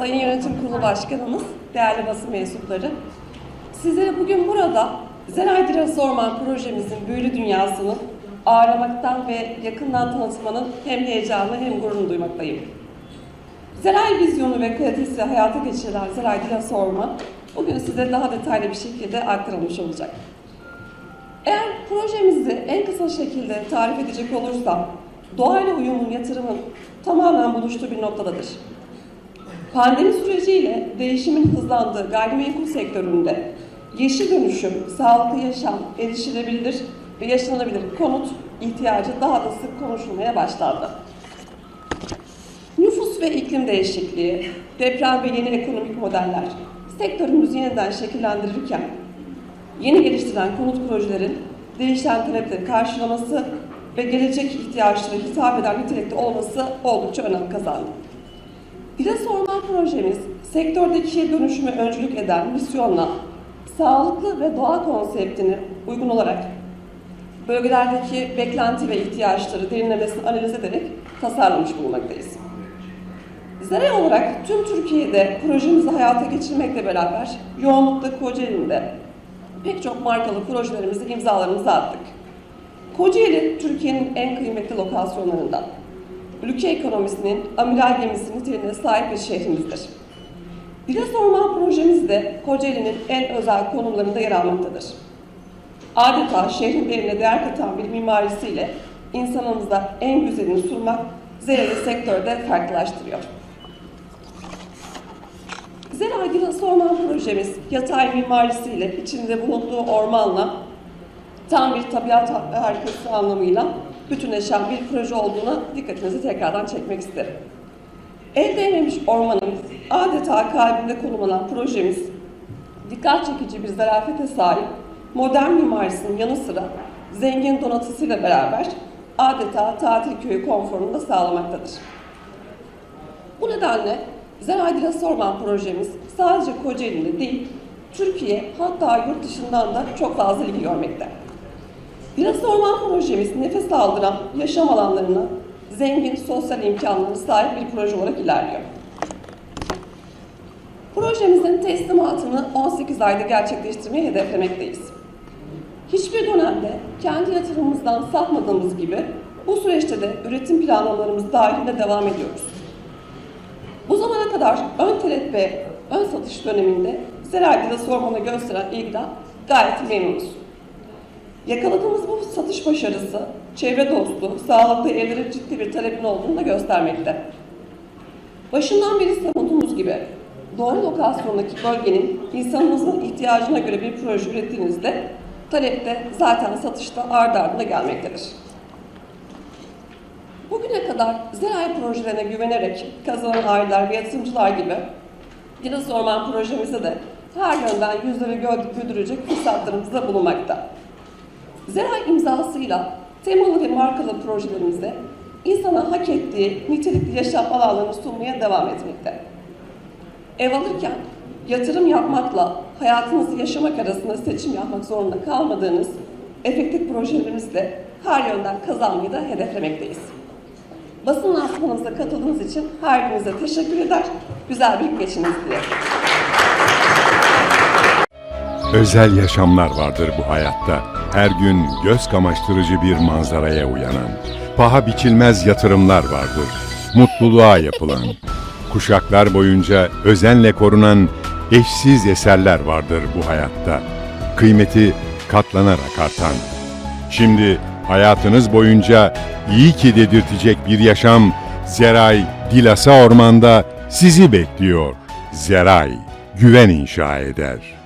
Sayın Yönetim Kurulu Başkanımız, değerli basın mensupları, sizlere bugün burada Zeray Diras Orman projemizin büyülü dünyasını ağırlamaktan ve yakından tanıtmanın hem heyecanı hem gururunu duymaktayım. Zeray vizyonu ve kalitesi hayata geçirilen Zeray Dilas Orman, bugün size daha detaylı bir şekilde aktarılmış olacak. Eğer projemizi en kısa şekilde tarif edecek olursam, doğayla uyumun yatırımın tamamen buluştuğu bir noktadadır. Pandemi süreciyle değişimin hızlandığı gayrimenkul sektöründe yeşil dönüşüm, sağlıklı yaşam, erişilebilir ve yaşanabilir konut ihtiyacı daha da sık konuşulmaya başlandı. Nüfus ve iklim değişikliği, deprem ve yeni ekonomik modeller sektörümüzü yeniden şekillendirirken yeni geliştirilen konut projelerin değişen talepleri karşılaması ve gelecek ihtiyaçlara hitap eden nitelikte olması oldukça önem kazandı. Dilas Orman projemiz sektördeki dönüşüme öncülük eden misyonla sağlıklı ve doğa konseptini uygun olarak bölgelerdeki beklenti ve ihtiyaçları derinlemesine analiz ederek tasarlamış bulunmaktayız. Zere olarak tüm Türkiye'de projemizi hayata geçirmekle beraber yoğunlukta Kocaeli'nde pek çok markalı projelerimizi imzalarımızı attık. Kocaeli Türkiye'nin en kıymetli lokasyonlarından. Ülke ekonomisinin amiral gemisi niteliğine sahip bir şehrimizdir. Dilas Orman projemiz de Kocaeli'nin en özel konumlarında yer almaktadır. Adeta şehrin değerine değer katan bir mimarisiyle insanımıza en güzelini sunmak Zera'yı sektörde farklılaştırıyor. Zera Dilas Orman projemiz yatay mimarisiyle içinde bulunduğu ormanla tam bir tabiat harikası anlamıyla bütünleşen bir proje olduğuna dikkatinizi tekrardan çekmek isterim. El değmemiş ormanın adeta kalbinde konumlanan projemiz, dikkat çekici bir zarafete sahip modern mimarisinin yanı sıra zengin donatısıyla beraber adeta tatil köyü konforunu da sağlamaktadır. Bu nedenle Zeray Dilas Orman projemiz sadece Kocaeli'de değil, Türkiye hatta yurt dışından da çok fazla ilgi görmekte. Dilas Orman projemiz nefes aldıran yaşam alanlarına zengin sosyal imkanlara sahip bir proje olarak ilerliyor. Projemizin teslimatını 18 ayda gerçekleştirmeyi hedeflemekteyiz. Hiçbir dönemde kendi yatırımımızdan sapmadığımız gibi bu süreçte de üretim planlamalarımız dahilinde devam ediyoruz. Bu zamana kadar ön talep ve ön satış döneminde Zeray'da sormana gösteren ilgiden gayet memnunuz. Yakaladığımız bu satış başarısı, çevre dostu, sağlıklı evlere ciddi bir talebin olduğunu da göstermekte. Başından beri savunduğumuz gibi doğru lokasyondaki bölgenin insanımızın ihtiyacına göre bir proje ürettiğinizde talepte zaten satışta ardı ardına gelmektedir. Bugüne kadar Zeray projelerine güvenerek kazanan aileler ve yatırımcılar gibi Dinas Orman projemizde de her yönden yüzleri güldürecek fırsatlarımız da bulunmakta. Zeray imzasıyla temalı ve markalı projelerimizde insana hak ettiği nitelikli yaşam alanlarını sunmaya devam etmekte. Ev alırken yatırım yapmakla hayatınızı yaşamak arasında seçim yapmak zorunda kalmadığınız efektif projelerimizle her yönden kazanmayı da hedeflemekteyiz. Basın lansmanımıza katıldığınız için her birinize teşekkür eder, güzel bir geçiniz dilerim. Özel yaşamlar vardır bu hayatta. Her gün göz kamaştırıcı bir manzaraya uyanan. Paha biçilmez yatırımlar vardır. Mutluluğa yapılan. Kuşaklar boyunca özenle korunan eşsiz eserler vardır bu hayatta. Kıymeti katlanarak artan. Şimdi hayatınız boyunca iyi ki dedirtecek bir yaşam Zeray Dilasa Orman'da sizi bekliyor. Zeray güven inşa eder.